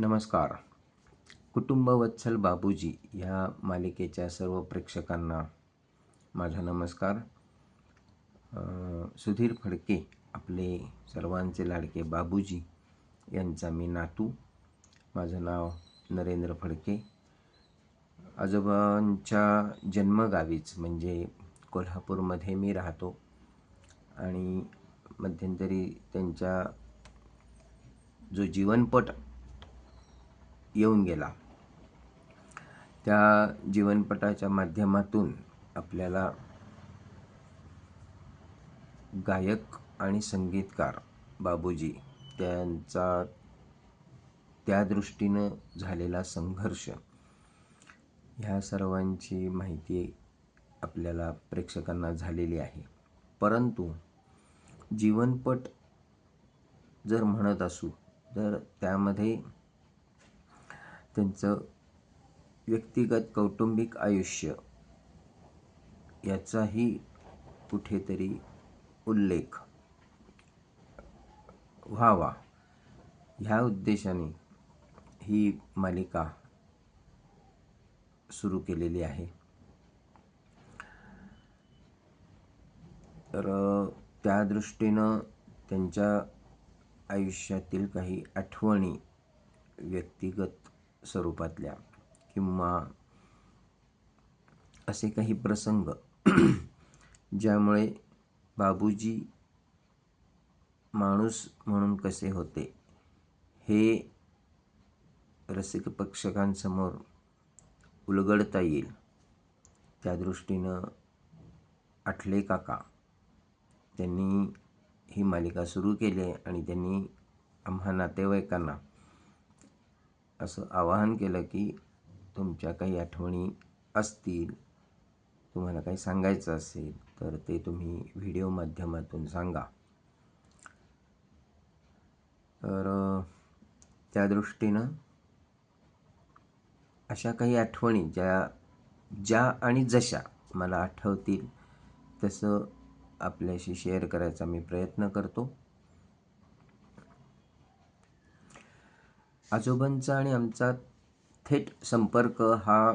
नमस्कार. कुटुंब वत्सल बाबूजी ह्या मालिकेच्या सर्व प्रेक्षकांना माझा नमस्कार. सुधीर फडके आपले सर्वांचे लाडके बाबूजी यांचा मी नातू. माझं नाव नरेंद्र फडके. आजोबांच्या जन्मगावीच म्हणजे कोल्हापूरमध्ये मी राहतो आणि मध्यंतरी त्यांच्या जो जीवनपट येऊन गेला. त्या जीवनपटाच्या माध्यमातून आपल्याला गायक आणि संगीतकार बाबूजी त्यांचा त्या दृष्टीनं झालेला संघर्ष ह्या सर्वांची माहिती आपल्याला प्रेक्षकांना झालेली आहे. परंतु जीवनपट जर म्हणत असू तर त्यामध्ये त्यांचं व्यक्तिगत कौटुंबिक आयुष्य याचाही कुठेतरी उल्लेख व्हावा. ह्या उद्देशाने ही मालिका सुरू केलेली आहे. तर त्या दृष्टीनं त्यांच्या आयुष्यातील काही आठवणी व्यक्तिगत स्वरूपातल्या किंवा असे काही प्रसंग ज्यामुळे बाबूजी माणूस म्हणून कसे होते हे रसिक पक्षकांसमोर उलगडता येईल. त्या दृष्टीनं आठले काका त्यांनी ही मालिका सुरू केली आणि त्यांनी आम्हा नातेवाईकांना असं आवाहन केलं की तुमच्या काही आठवणी असतील तुम्हाला काही सांगायचं असेल तर ते तुम्ही व्हिडिओ माध्यमातून सांगा. तर त्या दृष्टीनं अशा काही आठवणी ज्या ज्या आणि जशा मला आठवतील तसं आपल्याशी शेअर करायचा मी प्रयत्न करतो. आजोबांचा आणि आमचा थेट संपर्क हा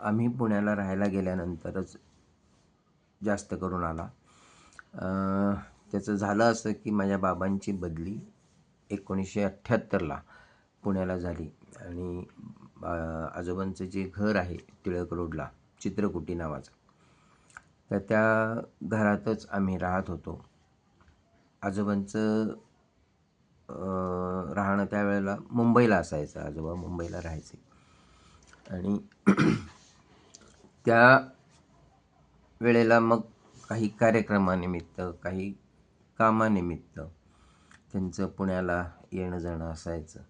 आम्ही पुण्याला राहायला गेल्यानंतरच जास्त करून आला. त्याचं झालं असं की माझ्या बाबांची बदली एकोणीसशे अठ्ठ्याहत्तरला पुण्याला झाली. आणि बा- आजोबांचं जे घर आहे टिळक रोडला चित्रकुटी नावाचं तर त्या घरातच आम्ही राहत होतो. आजोबांचं राहणं त्यावेळेला मुंबईला असायचं आजोबा मुंबईला राहायचे. आणि त्या वेळेला मग काही कार्यक्रमानिमित्त काही कामानिमित्त त्यांचं पुण्याला येणं जाणं असायचं.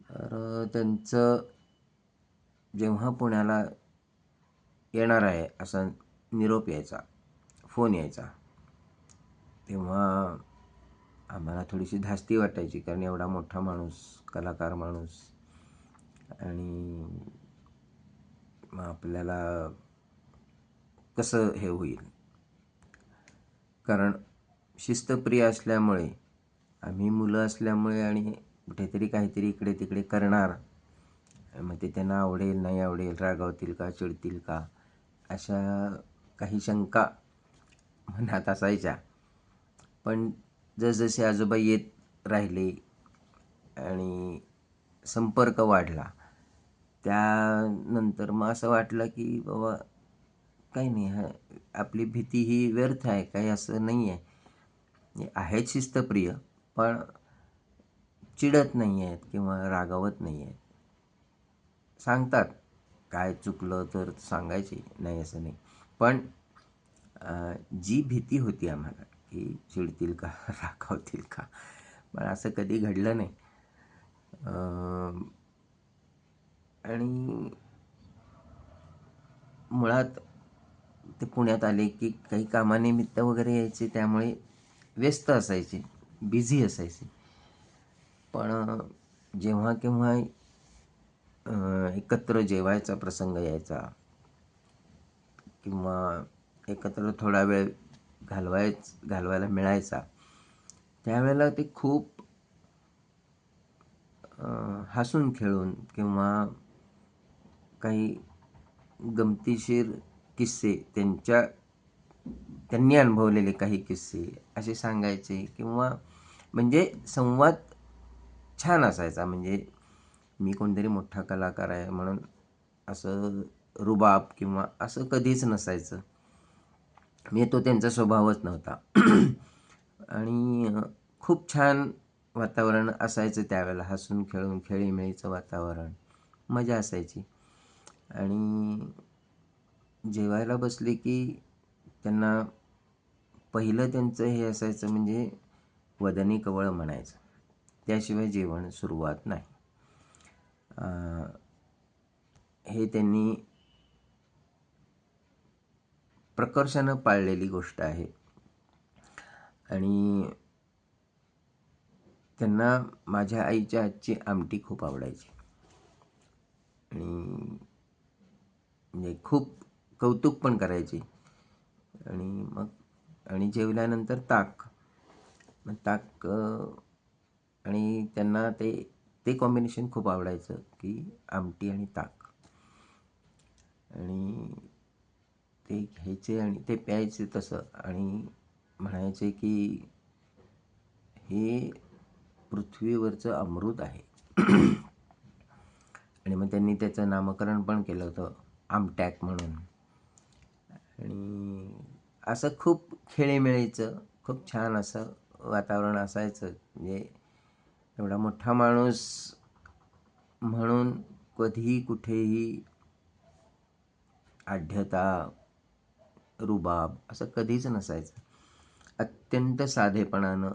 तर त्यांचं जेव्हा पुण्याला येणार आहे असा निरोप यायचा फोन यायचा. तेव्हा आम्हाला थोडीशी धास्ती वाटायची कारण एवढा मोठा माणूस कलाकार माणूस. आणि मग आपल्याला कसं हे होईल? कारण शिस्तप्रिय असल्यामुळे आम्ही मुलं असल्यामुळे आणि कुठेतरी काहीतरी इकडे तिकडे करणार. मग ते त्यांना आवडेल नाही आवडेल रागावतील का चिडतील का अशा काही शंका मनात असायच्या. पण जसजसे आजोबा येत राहिले आणि संपर्क वाढला त्यानंतर मग असं वाटलं की बाबा काही नाही हा आपली भीती ही व्यर्थ आहे काही असं नाही आहे. आहेत शिस्तप्रिय पण चिडत नाही आहेत किंवा रागावत नाही आहेत. सांगतात काय चुकलं तर सांगायचे नाही असं नाही. पण जी भीती होती आम्हाला की चिडतील का रागावतील का? पण असं कधी घडलं नाही. आणि मुळात ते पुण्यात आले की काही कामानिमित्त वगैरे यायचे त्यामुळे व्यस्त असायचे बिझी असायचे. पण जेव्हा केव्हा एकत्र जेवायचा प्रसंग यायचा किंवा एकत्र थोडा वेळ घालवायच घालवायला मिळायचा. त्यावेळेला ते खूप हसून खेळून किंवा काही गमतीशीर किस्से त्यांच्या त्यांनी अनुभवलेले काही किस्से असे सांगायचे किंवा म्हणजे संवाद छान असायचा. म्हणजे मी कोणतरी मोठा कलाकार आहे म्हणून असं रुबाब किंवा असं कधीच नसायचं. म्हणजे तो त्यांचा स्वभावच नव्हता. आणि खूप छान वातावरण असायचं त्यावेळेला. हसून खेळून खेळीमेळीचं वातावरण. मजा असायची. आणि जेवायला बसले की त्यांना पहिलं त्यांचं हे असायचं म्हणजे वदनी कवळ म्हणायचं. त्याशिवाय जेवण सुरुवात नाही. हे त्यांनी प्रकर्षानं पाळलेली गोष्ट आहे. आणि त्यांना माझ्या आईच्या हातची आमटी खूप आवडायची. आणि म्हणजे खूप कौतुक पण करायचे. आणि मग आणि जेवल्यानंतर ताक. मग ताक आणि त्यांना ते ते कॉम्बिनेशन खूप आवडायचं की आमटी आणि ताक. आणि ते घ्यायचे आणि ते प्यायचे तसं. आणि म्हणायचे की हे पृथ्वीवरचं अमृत आहे. आणि मग त्यांनी त्याचं नामकरण पण केलं होतं आमटॅक म्हणून. आणि असं खूप खेळे मिळायचं खूप छान असं वातावरण असायचं म्हणजे एवढा मोठा माणूस म्हणून कधीही कुठेही आढ्यता रुबाब असं कधीच नसायचं. अत्यंत साधेपणानं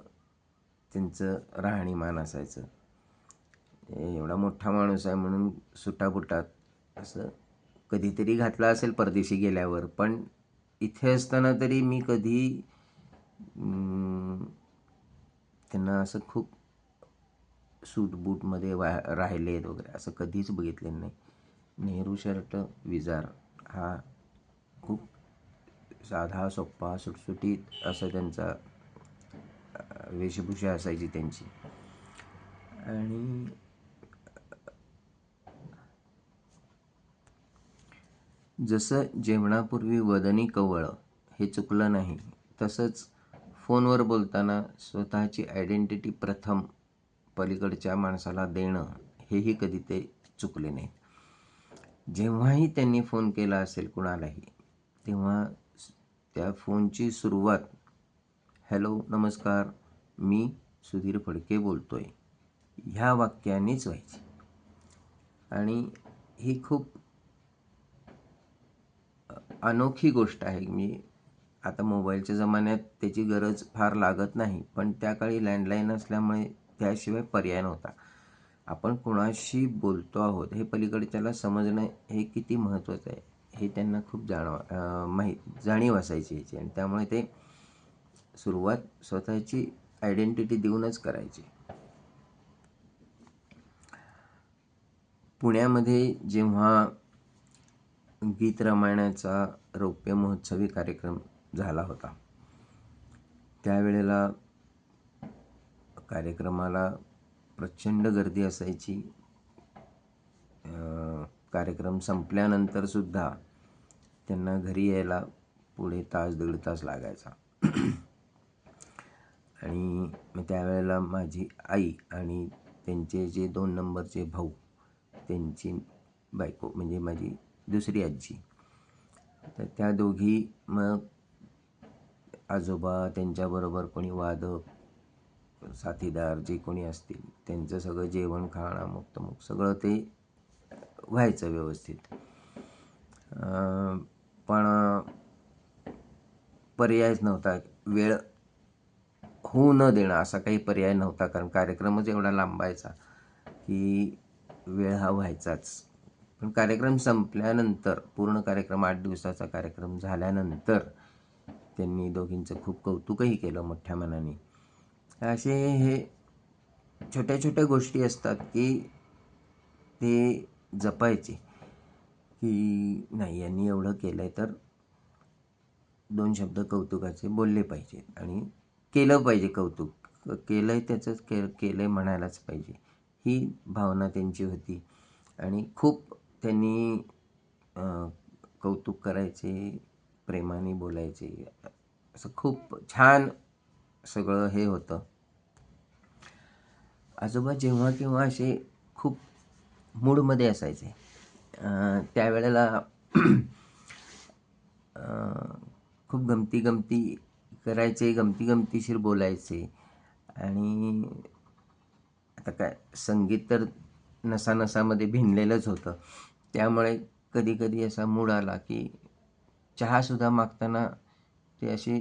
त्यांचं राहणीमान असायचं. एवढा मोठा माणूस आहे म्हणून सुटाबुटात असं कधीतरी घातला असेल परदेशी गेल्यावर. पण इथे असताना तरी मी कधी त्यांना असं खूप सूट बूटमध्ये वा राहिलेत वगैरे असं कधीच बघितलेलं नाही. नेहरू शर्ट विजार हा खूप साधा सोप्पा सुटसुटीत असं त्यांचा वेशभूषा असायची त्यांची. आणि जसं जेवणापूर्वी वदनी कवळ हे चुकलं नाही तसंच फोनवर बोलताना स्वतःची आयडेंटिटी प्रथम पलीकडच्या माणसाला देणं हेही कधी ते चुकले नाही जेव्हाही त्यांनी फोन केला असेल कुणालाही तेव्हा त्या फोनची सुरुवात. हॅलो नमस्कार. मी सुधीर फडके बोलतो आहे ह्या वाक्यानेच व्हायची. आणि ही खूप अनोखी गोष्ट आहे. मी आता मोबाईलच्या जमान्यात त्याची गरज फार लागत नाही पण त्या काळी लँडलाईन असल्यामुळे त्याशिवाय पर्याय नव्हता. आपण कुणाशी बोलतो आहोत हे पलीकडच्याला समजणं हे किती महत्त्वाचं आहे. हे त्यांना खूप जाणव माहीत जाणीव असायची याची. आणि त्यामुळे ते सुरुवात स्वतःची आयडेंटिटी देऊनच करायची. पुण्यामध्ये जेव्हा गीत रामायणाचा रौप्य महोत्सवी कार्यक्रम झाला होता त्यावेळेला कार्यक्रमाला प्रचंड गर्दी असायची. अं, कार्यक्रम संपल्यानंतर सुद्धा त्यांना घरी यायला पुढे तास दीड तास लागायचा. आणि मग त्यावेळेला माझी आई आणि त्यांचे जे दोन नंबरचे भाऊ त्यांची बायको म्हणजे माझी दुसरी आजी तर त्या दोघी मग आजोबा त्यांच्याबरोबर कोणी वादक साथीदार जे कोणी असतील त्यांचं सगळं जेवण खाणं अमुक तमुक सगळं ते व्हायचं व्यवस्थित. पण पर्यायच नव्हता. वेळ होऊ न देणं असा काही पर्याय नव्हता कारण कार्यक्रमच एवढा लांबायचा की वेळ हा व्हायचाच. पण कार्यक्रम संपल्यानंतर पूर्ण कार्यक्रम आठ दिवसाचा कार्यक्रम झाल्यानंतर त्यांनी दोघींचं खूप कौतुकही केलं मोठ्या मनाने. असे हे छोट्या छोट्या गोष्टी असतात की ते जपायचे. की नाही यांनी एवढं केलं आहे तर दोन शब्द कौतुकाचे बोलले पाहिजे आणि केलं पाहिजे कौतुक. केलं आहे त्याचंच के केलं आहे म्हणायलाच पाहिजे. ही भावना त्यांची होती. आणि खूप त्यांनी कौतुक करायचे प्रेमाने बोलायचे. असं खूप छान सगळं हे होतं. आजोबा जेव्हा केव्हा असे खूप मूडमध्ये असायचे. त्यावेळेला खूप गमती गमती करायचे गमती गमतीशीर बोलायचे. आणि आता काय संगीत तर नसानसामध्ये भिनलेलंच होतं. त्यामुळे कधी कधी असा मूड आला की चहासुद्धा मागताना ते अशी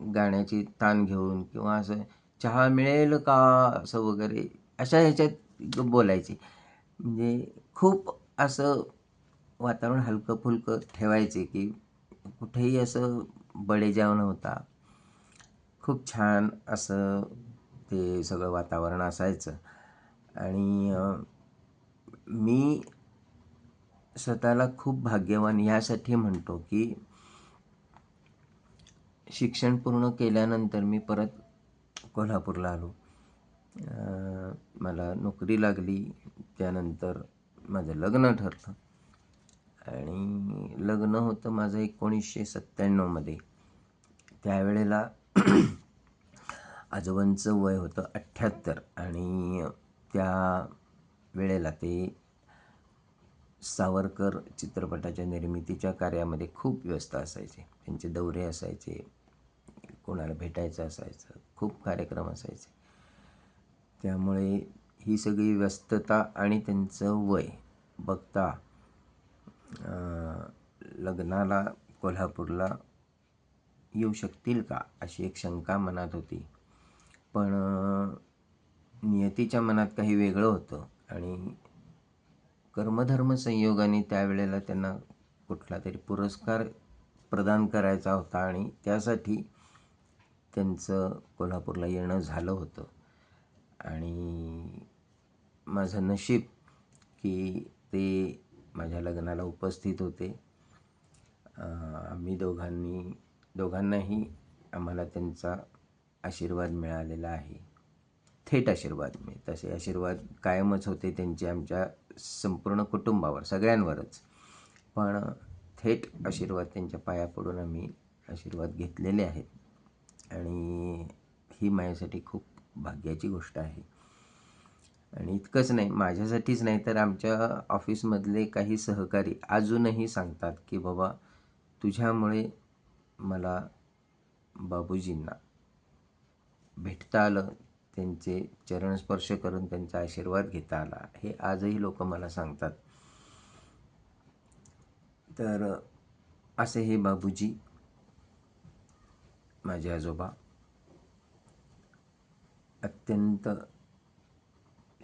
गाण्याची ताण घेऊन किंवा असं चहा मिळेल का? असं वगैरे अशा ह्याच्यात बोलायचे. म्हणजे खूप असं वातावरण हलकं फुलकं ठेवायचे की कुठेही असं बडेजाव नव्हता. खूप छान असं ते सगळं वातावरण असायचं. आणि मी स्वतःला खूप भाग्यवान यासाठी म्हणतो की शिक्षण पूर्ण केल्यानंतर मी परत कोल्हापूरला आलो. मला नोकरी लागली त्यानंतर माझं लग्न ठरलं. आणि लग्न होतं माझं एकोणीसशे सत्त्याण्णवमध्ये त्यावेळेला आजोबांचं वय होतं अठ्ठ्याहत्तर. आणि त्या वेळेला ते सावरकर चित्रपटाच्या निर्मितीच्या कार्यामध्ये खूप व्यस्त असायचे. त्यांचे दौरे असायचे कोणाला भेटायचं असायचं खूप कार्यक्रम असायचे. त्यामुळे ही सगळी व्यस्तता आणि त्यांचं वय बघता लग्नाला कोल्हापूरला येऊ शकतील का अशी एक शंका मनात होती. पण नियतीच्या मनात काही वेगळं होतं आणि कर्मधर्म संयोगाने त्यावेळेला त्यांना कुठला तरी पुरस्कार प्रदान करायचा होता आणि त्यासाठी त्यांचं कोल्हापूरला येणं झालं होतं. आणि माझं नशीब की ते माझ्या लग्नाला उपस्थित होते. आम्ही दोघांनी दोघांनाही आम्हाला त्यांचा आशीर्वाद मिळालेला आहे. थेट आशीर्वाद मी तसे आशीर्वाद कायमच होते त्यांचे आमच्या संपूर्ण कुटुंबावर सगळ्यांवरच. पण थेट आशीर्वाद त्यांच्या पाया पडून आम्ही आशीर्वाद घेतलेले आहेत. आणि ही माझ्यासाठी खूप भाग्याची गोष्ट आहे. आणि इतकंच नाही माझ्यासाठीच नाही तर आमच्या ऑफिसमधले काही सहकारी अजूनही सांगतात की बाबा तुझ्यामुळे मला बाबूजींना भेटता आलं त्यांचे चरणस्पर्श करून त्यांचा आशीर्वाद घेता आला. हे आजही लोक मला सांगतात. तर असे हे बाबूजी माझे आजोबा. अत्यंत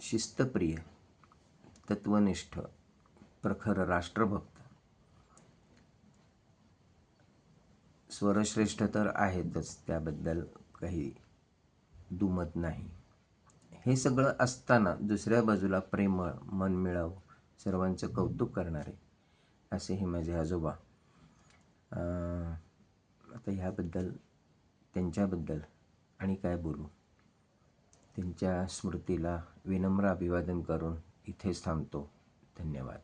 शिस्तप्रिय तत्वनिष्ठ प्रखर राष्ट्रभक्त. स्वरश्रेष्ठ तर आहेतच त्याबद्दल काही दुमत नाही. हे सगळं असताना दुसऱ्या बाजूला प्रेमळ मनमिळावू सर्वांचं कौतुक करणारे असे हे माझे आजोबा. आता ह्याबद्दल त्यांच्याबद्दल आणि काय बोलू? त्यांच्या स्मृतीला विनम्र अभिवादन करून इथेच थांबतो. धन्यवाद.